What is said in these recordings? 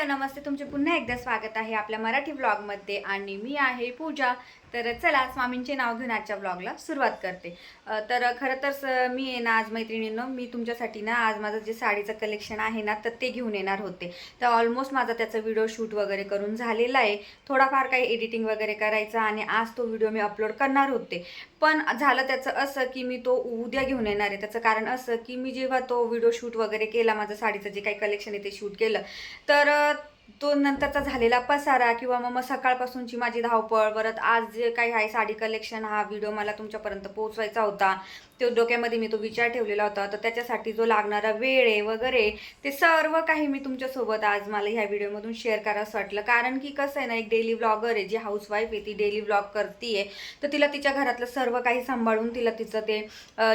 Hello नमस्ते. तुमचे पुन्हा एकदा स्वागत आहे आपल्या मराठी ब्लॉगमध्ये आणि मी आहे पूजा. तर चला स्वामींचे नाव घेऊन आजच्या ब्लॉगला सुरुवात करते. तर खरं तर स- मी आहे ना आज मैत्रिणीनं मी तुमच्यासाठी ना आज माझं जे साडीचं कलेक्शन आहे ना तर ते घेऊन येणार होते. तर ऑलमोस्ट माझा त्याचा व्हिडिओ शूट वगैरे करून झालेला आहे. थोडाफार काही एडिटिंग वगैरे करायचा आणि आज तो व्हिडिओ मी अपलोड करणार होते. पण झालं त्याचं असं की मी तो उद्या घेऊन येणार आहे. त्याचं कारण असं की मी जेव्हा तो व्हिडिओ शूट वगैरे केला माझं साडीचं जे काही कलेक्शन आहे ते शूट केलं तर तो नंतरचा झालेला पसारा किंवा मग मग सकाळपासूनची माझी धावपळ परत आज जे काही आहे साडी कलेक्शन हा व्हिडिओ मला तुमच्यापर्यंत पोहोचवायचा होता. तो डोक्यामध्ये मी तो विचार ठेवलेला होता. तर त्याच्यासाठी जो लागणारा वेळ आहे वगैरे ते सर्व काही मी तुमच्यासोबत आज मला ह्या व्हिडिओमधून शेअर करावं वाटलं. कारण की कसं आहे ना एक डेली ब्लॉगर आहे जी हाऊसवाईफ आहे ती डेली ब्लॉग करते तर तिला तिच्या घरातलं सर्व काही सांभाळून तिला तिचं ते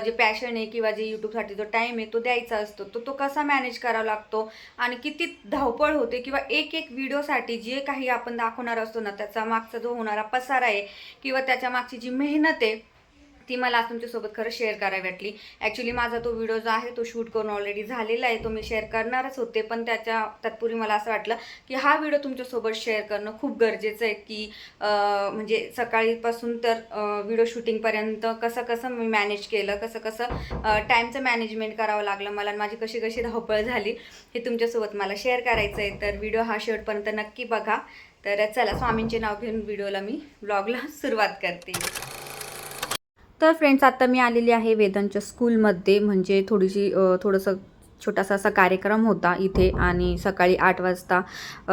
जे पॅशन आहे किंवा जे यूट्यूबसाठी जो टाईम आहे तो द्यायचा असतो. तो तो कसा मॅनेज करावा लागतो? आणि किती धावपळ होते किंवा एक एक एक व्हिडिओसाठी जे काही आपण दाखवणार असतो ना त्याचा मागचा जो होणारा पसारा आहे किंवा त्याच्या मागची जी मेहनत आहे ती मला आज तुमच्यासोबत खरं शेअर करावी वाटली. ॲक्च्युली माझा तो व्हिडिओ जो आहे तो शूट करून ऑलरेडी झालेला आहे. तो मी शेअर करणारच होते. पण त्याच्या तत्पूर्वी मला असं वाटलं की हा व्हिडिओ तुमच्यासोबत शेअर करणं खूप गरजेचं आहे की म्हणजे सकाळीपासून तर व्हिडिओ शूटिंगपर्यंत कसं कसं मी मॅनेज केलं कसं कसं टाईमचं मॅनेजमेंट करावं लागलं मला आणि माझी कशी कशी धावपळ झाली हे तुमच्यासोबत मला शेअर करायचं आहे. तर व्हिडिओ हा शेवटपर्यंत नक्की बघा. तर चला स्वामींचे नाव घेऊन व्हिडिओला मी ब्लॉगला सुरुवात करते. तर फ्रेंड्स आता मी आलेली आहे वेदांच्या स्कूलमध्ये म्हणजे थोडीशी थोडंसं छोटासा असा कार्यक्रम होता इथे आणि सकाळी आठ वाजता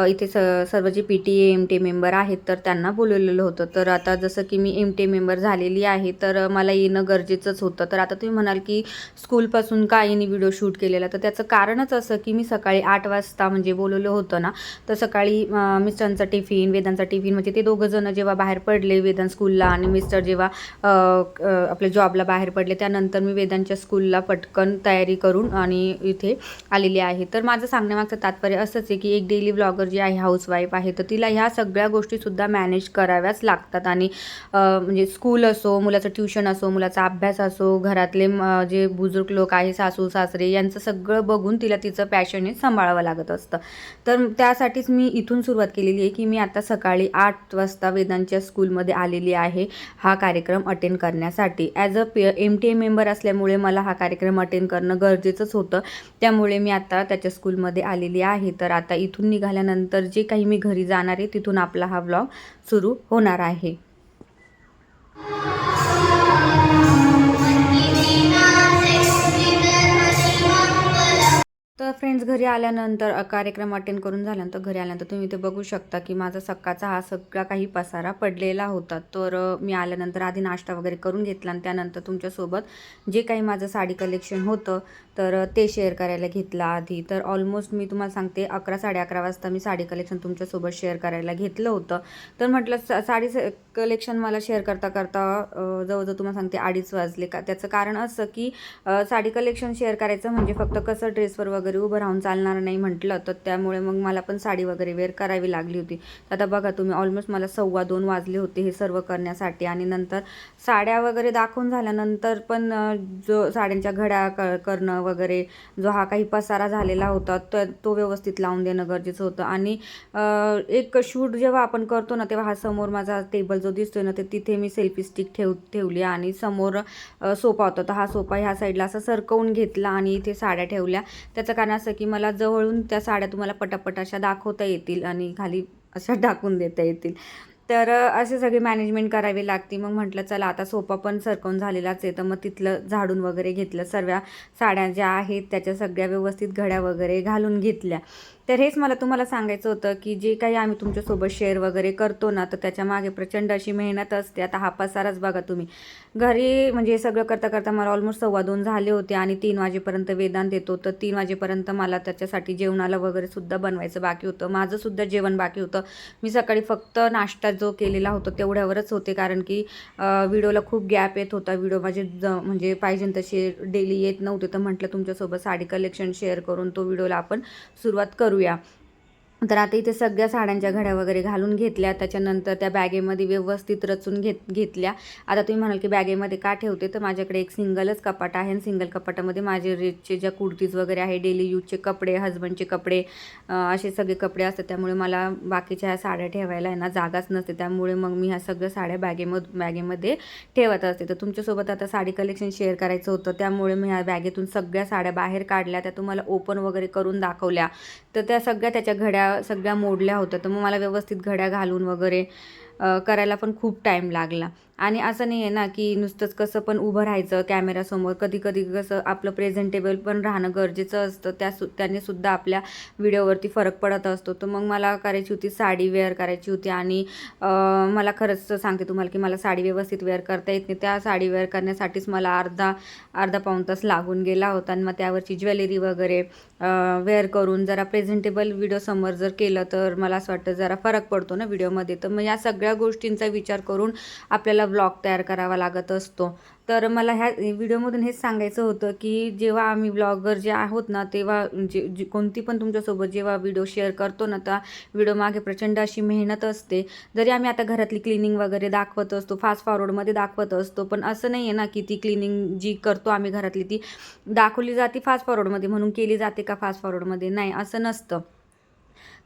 इथे स सर्व जे P T A M T member आहेत तर त्यांना बोलवलेलं होतं. तर आता जसं की मी एम टी मेंबर झालेली आहे तर मला येणं गरजेचंच होतं. तर आता तुम्ही म्हणाल की स्कूलपासून का येणे व्हिडिओ शूट केलेला? तर त्याचं कारणच असं की मी सकाळी आठ वाजता म्हणजे बोलवलं होतं ना तर सकाळी मिस्टरांचा टिफिन वेदांचा टिफिन म्हणजे ते दोघंजणं जेव्हा बाहेर पडले वेदांत स्कूलला आणि मिस्टर जेव्हा आपल्या जॉबला बाहेर पडले त्यानंतर मी वेदांच्या स्कूलला पटकन तयारी करून आणि इथे आलेली आहे. तर माझं सांगण्यामागचं तात्पर्य असंच आहे की एक डेली ब्लॉगर जी आहे हाऊसवाईफ आहे तर तिला ह्या सगळ्या गोष्टीसुद्धा मॅनेज कराव्याच लागतात. आणि म्हणजे स्कूल असो मुलाचं ट्युशन असो मुलाचा अभ्यास असो घरातले म, जे बुजुर्ग लोक आहे सासू सासरे यांचं सगळं बघून तिला तिचं पॅशन हे सांभाळावं लागत असतं. तर त्यासाठीच मी इथून सुरुवात केलेली आहे की मी आता सकाळी आठ वाजता वेदांच्या स्कूलमध्ये आलेली आहे हा कार्यक्रम अटेंड करण्यासाठी. As a P M T A member असल्यामुळे मला हा कार्यक्रम अटेंड करणं गरजेचंच होतं. त्यामुळे मी आता त्याच्या स्कूलमध्ये आलेली आहे. तर आता इथून निघाल्यानंतर जे काही मी घरी जाणार आहे तिथून आपला हा व्लॉग सुरू होणार आहे. तर फ्रेंड्स घरी आल्यानंतर कार्यक्रम अटेंड करून झाल्यानंतर घरी आल्यानंतर तुम्ही इथे बघू शकता की माझा सकाळचा हा सगळा काही पसारा पडलेला होता. तर मी आल्यानंतर आधी नाश्ता वगैरे करून घेतला आणि त्यानंतर तुमच्यासोबत जे काही माझं साडी कलेक्शन होतं तर ते शेअर करायला घेतलं आधी. तर ऑलमोस्ट मी तुम्हाला सांगते अकरा साडे अकरा वाजता मी साडी कलेक्शन तुमच्यासोबत शेअर करायला घेतलं होतं. तर म्हटलं सा साडी कलेक्शन मला शेअर करता करता जवळजवळ तुम्हाला सांगते अडीच वाजले का? त्याचं कारण असं की साडी कलेक्शन शेअर करायचं म्हणजे फक्त कसं ड्रेसवर वगैरे उभं राहून चालणार नाही म्हटलं तर त्यामुळे मग मला पण साडी वगैरे वेअर करावी लागली होती. आता बघा तुम्ही ऑलमोस्ट मला सव्वा दोन वाजले होते हे सर्व करण्यासाठी आणि नंतर साड्या वगैरे दाखवून झाल्यानंतर पण जो साड्यांच्या घड्या क करणं वगैरे जो हा काही पसारा झालेला होता तर तो व्यवस्थित लावून देणं गरजेचं होतं. आणि एक शूट जेव्हा आपण करतो ना तेव्हा हा समोर माझा टेबल जो दिसतोय ना ते तिथे मी सेल्फी स्टिक ठेव ठेवली आणि समोर सोफा होता. तर हा सोफा ह्या साईडला असा सरकवून घेतला आणि इथे साड्या ठेवल्या. त्याचं कारण असं की मला जवळून त्या साड्या तुम्हाला पटापट अशा दाखवता येतील आणि खाली अशा टाकून देता येतील. तर असे सगळे मॅनेजमेंट करावी लागते. मग म्हटलं चला आता सोफा पण सरकवून झालेलाच आहे. तर मग तिथलं झाडून वगैरे घेतलं. सर्व साड्या ज्या आहेत त्याच्या सगळ्या व्यवस्थित घड्या वगैरे घालून घेतल्या. तर हेच मला तुम्हाला सांगायचं होतं की जे काही आम्ही तुमच्यासोबत शेअर वगैरे करतो ना तर त्याच्यामागे प्रचंड अशी मेहनत असते. आता हा पसाराच बघा तुम्ही. घरी म्हणजे हे सगळं करता करता मला ऑलमोस्ट सव्वा दोन झाले होते आणि तीन वाजेपर्यंत वेदांत येतो. तर तीन वाजेपर्यंत मला त्याच्यासाठी जेवणाला वगैरे सुद्धा बनवायचं बाकी होतं. माझं सुद्धा जेवण बाकी होतं. मी सकाळी फक्त नाश्ता जो केलेला होता तेवढ्यावरच होते. कारण की व्हिडिओला खूप गॅप येत होता. व्हिडिओ माझे ज म्हणजे पाहिजे तसे डेली येत नव्हते. तर म्हटलं तुमच्यासोबत साडी कलेक्शन शेअर करून तो व्हिडिओला आपण सुरुवात करूया. तर आता इथे सगळ्या साड्यांच्या घड्या वगैरे घालून घेतल्या. त्याच्यानंतर त्या बॅगेमध्ये व्यवस्थित रचून घेत घेतल्या. आता तुम्ही म्हणाल की बॅगेमध्ये का ठेवते? तर माझ्याकडे एक सिंगलच कपाट आहे आणि सिंगल कपाटामध्ये माझे रेटचे ज्या कुर्तीज वगैरे आहे डेली यूजचे कपडे हजबंडचे कपडे असे सगळे कपडे असतात. त्यामुळे मला बाकीच्या ह्या साड्या ठेवायला आहे ना जागाच नसते. त्यामुळे मग मी ह्या सगळ्या साड्या बॅगेमध बॅगेमध्ये ठेवत असते. तर तुमच्यासोबत आता साडी कलेक्शन शेअर करायचं होतं. त्यामुळे मी ह्या बॅगेतून सगळ्या साड्या बाहेर काढल्या. त्या तुम्हाला ओपन वगैरे करून दाखवल्या. तर त्या सगळ्या त्याच्या घड्या सगळ्या मोडल्या होत्या. तर मग मला व्यवस्थित घड्या घालून वगैरे करायला पण खूप टाईम लागला. आणि असं नाही आहे ना की नुसतंच कसं पण उभं राहायचं कॅमेरासमोर कधी कधी कसं आपलं प्रेझेंटेबल पण राहणं गरजेचं असतं. त्या सु त्याने सुद्धा आपल्या व्हिडिओवरती फरक पडत असतो. तर मग मला करायची होती साडी वेअर करायची होती आणि मला खरंच सांगते तुम्हाला की मला साडी व्यवस्थित वेअर करता येत नाही. त्या साडी वेअर करण्यासाठीच मला अर्धा अर्धा पाऊण तास लागून गेला होता. आणि मग त्यावरची ज्वेलरी वगैरे वेअर करून जरा प्रेझेंटेबल व्हिडिओ समोर जर केलं तर मला असं वाटतं जरा फरक पडतो ना व्हिडिओमध्ये तर मग या सगळ्या गोष्टींचा विचार करून आपल्याला ब्लॉग तयार करावा लागत असतो. तर मला ह्या व्हिडिओमधून हेच सांगायचं होतं की जेव्हा आम्ही ब्लॉगर जे आहोत ना तेव्हा जे जी कोणती पण तुमच्यासोबत जेव्हा व्हिडिओ शेअर करतो ना त्या व्हिडिओ मागे प्रचंड अशी मेहनत असते. जरी आम्ही आता घरातली क्लिनिंग वगैरे दाखवत असतो फास्ट फॉरवर्डमध्ये दाखवत असतो पण असं नाही आहे ना की ती क्लिनिंग जी करतो आम्ही घरातली ती दाखवली जाते फास्ट फॉरवर्डमध्ये म्हणून केली जाते का फास्ट फॉरवर्डमध्ये नाही असं नसतं.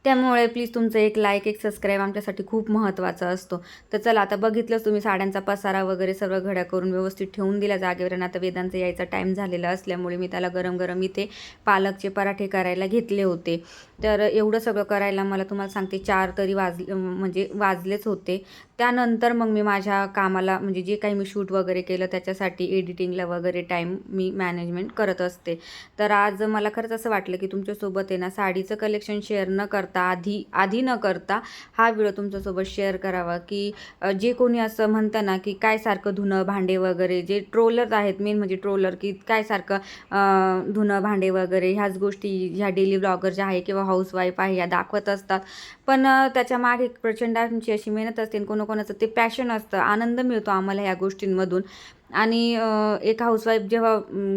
त्यामुळे प्लीज तुमचं एक लाईक एक सबस्क्राईब आमच्यासाठी खूप महत्त्वाचा असतो. तर चला आता बघितलंच तुम्ही साड्यांचा पसारा वगैरे सर्व घड्या करून व्यवस्थित ठेवून दिल्या जागेवर आणि आता वेदांचा यायचा टाईम झालेला असल्यामुळे मी त्याला गरम गरम इथे पालकचे पराठे करायला घेतले होते. तर एवढं सगळं करायला मला तुम्हाला सांगते चार तरी वाजले म्हणजे वाजलेच होते. त्यानंतर मग मी माझ्या कामाला म्हणजे जे काही मी शूट वगैरे केलं त्याच्यासाठी एडिटिंगला वगैरे टाईम मी मॅनेजमेंट करत असते. तर आज मला खरंच असं वाटलं की तुमच्यासोबत आहे ना साडीचं कलेक्शन शेअर न करता आधी आधी न करता हा व्हिडिओ तुमच्यासोबत शेअर करावा. की जे कोणी असं म्हणतं ना की काय सारखं धुणं भांडे वगैरे जे ट्रोलर आहेत मेन म्हणजे ट्रोलर की काय सारखं धुणं भांडे वगैरे ह्याच गोष्टी ह्या डेली ब्लॉगर ज्या आहे किंवा हाऊसवाईफ आहे ह्या दाखवत असतात. पण त्याच्यामागे एक प्रचंड आमची अशी मेहनत असते आणि कोणाचं ते पॅशन असतं आनंद मिळतो आम्हाला ह्या गोष्टींमधून. आणि एक हाऊसवाईफ जेव्हा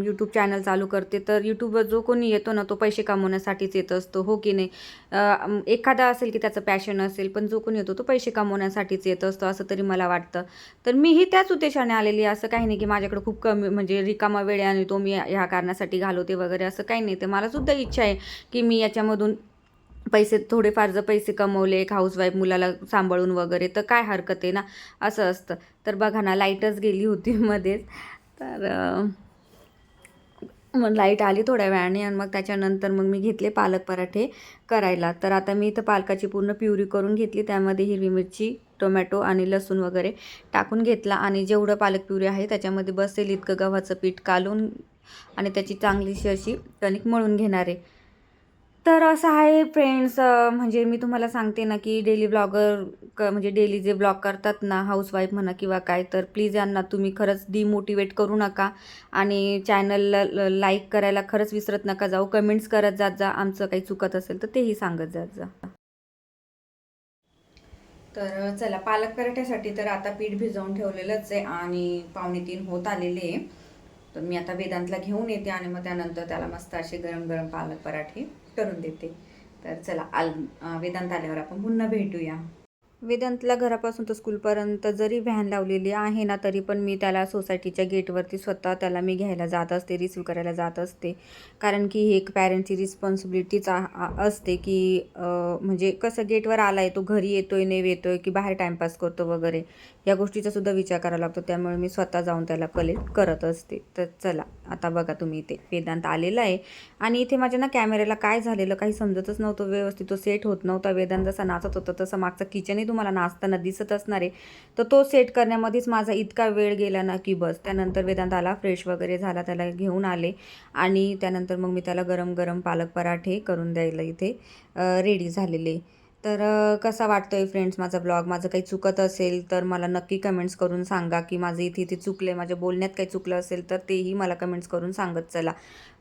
यूट्यूब चॅनल चालू करते तर यूट्यूबवर जो कोणी येतो ना तो पैसे कमवण्यासाठीच येत असतो हो की नाही? एखादा असेल की त्याचं पॅशन असेल पण जो कोणी येतो तो पैसे कमवण्यासाठीच येत असतो असं तरी मला वाटतं. तर मीही त्याच उद्देशाने आलेली असं काही नाही की माझ्याकडे खूप कमी म्हणजे रिकामा वेळ आहे आणि तो मी ह्या कारणासाठी घालवते वगैरे असं काही नाही. तर मला सुद्धा इच्छा आहे की मी याच्यामधून पैसे थोडेफार जर पैसे कमवले एक हाऊसवाईफ मुलाला सांभाळून वगैरे तर काय हरकत आहे ना? असं असतं. तर बघा ना लाईटच गेली होती मध्येच. तर मग लाइट आली थोड्या वेळाने आणि मग त्याच्यानंतर मग मी घेतले पालक पराठे करायला. तर आता मी इथं पालकाची पूर्ण प्युरी करून घेतली. त्यामध्ये हिरवी मिरची टोमॅटो आणि लसूण वगैरे टाकून घेतला. आणि जेवढं पालक प्युरी आहे त्याच्यामध्ये बसेल इतकं गव्हाचं पीठ कालून आणि त्याची चांगलीशी अशी कणिक मळून घेणार आहे. तर असं आहे फ्रेंड्स म्हणजे मी तुम्हाला सांगते ना की डेली ब्लॉगर क म्हणजे डेली जे ब्लॉग करतात ना हाऊसवाईफ म्हणा किंवा काय तर प्लीज यांना तुम्ही खरंच डिमोटिवेट करू नका. आणि चॅनलला लाईक करायला खरंच विसरत नका जाऊ. कमेंट्स करत जात जा. आमचं काही चुकत असेल तर तेही सांगत जात जा. तर चला पालक पराठ्यासाठी तर आता पीठ भिजवून ठेवलेलंच आहे आणि पावणे तीन होत आलेले आहे. तर मी आता वेदांतला घेऊन येते आणि मग त्यानंतर त्याला मस्त असे गरम गरम पालक पराठे. करून देते. तर चला आल वेदांत आल्यावर आपण पुन्हा भेटूया. वेदांतला घरापासून तर स्कूलपर्यंत जरी व्हॅन लावलेली आहे ना तरी पण मी त्याला सोसायटीच्या गेटवरती स्वतः त्याला मी घ्यायला जात असते रिसिव्ह करायला जात असते. कारण की ही एक पॅरेंटची रिस्पॉन्सिबिलिटीच असते की म्हणजे कसं गेटवर आला आहे तो घरी येतो आहे नेव आहे की बाहेर टाईमपास करतो वगैरे या गोष्टीचा सुद्धा विचार करावा लागतो. त्यामुळे मी स्वतः जाऊन त्याला कलेक्ट करत असते. तर चला. आता बघा तुम्ही इथे वेदांत आलेला आहे. आणि इथे माझ्या ना कॅमेऱ्याला काय झालेलं काही समजतच नव्हतं व्यवस्थित. तो सेट होत नव्हता. वेदांत जसा नाचत होता तसं मागचं किचनही तुम्हाला नाचताना दिसत असणार आहे. तर तो सेट करण्यामध्येच माझा इतका वेळ गेला ना की बस. त्यानंतर वेदांत आला फ्रेश वगैरे झाला त्याला घेऊन आले. आणि त्यानंतर मग मी त्याला गरम गरम पालक पराठे करून द्यायला इथे रेडी झालेले. तर कसा वाटतो आहे फ्रेंड्स माझा ब्लॉग? माझं काही चुकत असेल तर मला नक्की कमेंट्स करून सांगा की माझं इथे इथे चुकलं आहे माझ्या बोलण्यात काही चुकलं असेल तर तेही मला कमेंट्स करून सांगत चला.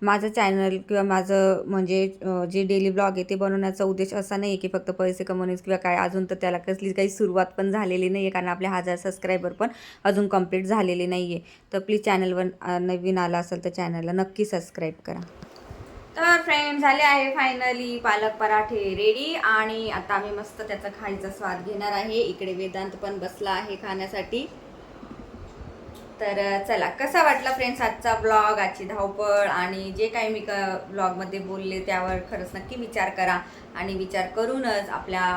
माझं चॅनल किंवा माझं म्हणजे जे डेली ब्लॉग आहे ते बनवण्याचा उद्देश असा नाही आहे की फक्त पैसे कमवण्याचा किंवा काय अजून तर त्याला कसली काही सुरुवात पण झालेली नाही आहे कारण आपले हजार सबस्क्रायबर पण अजून कंप्लीट झालेले नाही आहे. तर प्लीज चॅनलवर नवीन आला असेल तर चॅनलला नक्की सबस्क्राईब करा. तर फ्रेंड झाले आहे फायनली पालक पराठे रेडी आणि आता आम्ही मस्त त्याचा खायचा स्वाद घेणार आहे. इकडे वेदांत पण बसला आहे खाण्यासाठी. तर चला कसा वाटला फ्रेंड्स आजचा ब्लॉग आजची धावपळ? आणि जे काही मी क ब्लॉगमध्ये बोलले त्यावर खरंच नक्की विचार करा. आणि विचार करूनच आपल्या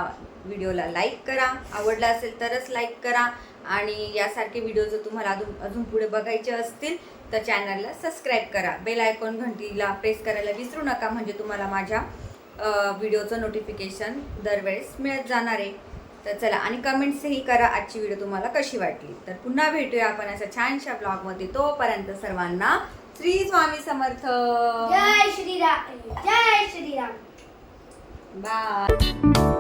व्हिडिओला लाईक करा. आवडला असेल तरच लाईक करा. आणि यासारखे व्हिडिओ जर तुम्हाला अजून अजून पुढे बघायचे असतील तर चॅनलला सबस्क्राईब करा. बेल आयकॉन घंटीला प्रेस करायला विसरू नका म्हणजे तुम्हाला माझ्या व्हिडिओचं नोटिफिकेशन दरवेळेस मिळत जाणार आहे. तर चला आणि कमेंट्सही करा आजची व्हिडिओ तुम्हाला कशी वाटली. तर पुन्हा भेटूया आपण अशा छानशा ब्लॉगमध्ये तोपर्यंत सर्वांना श्री स्वामी समर्थ. जय श्रीराम जय श्रीराम. बाय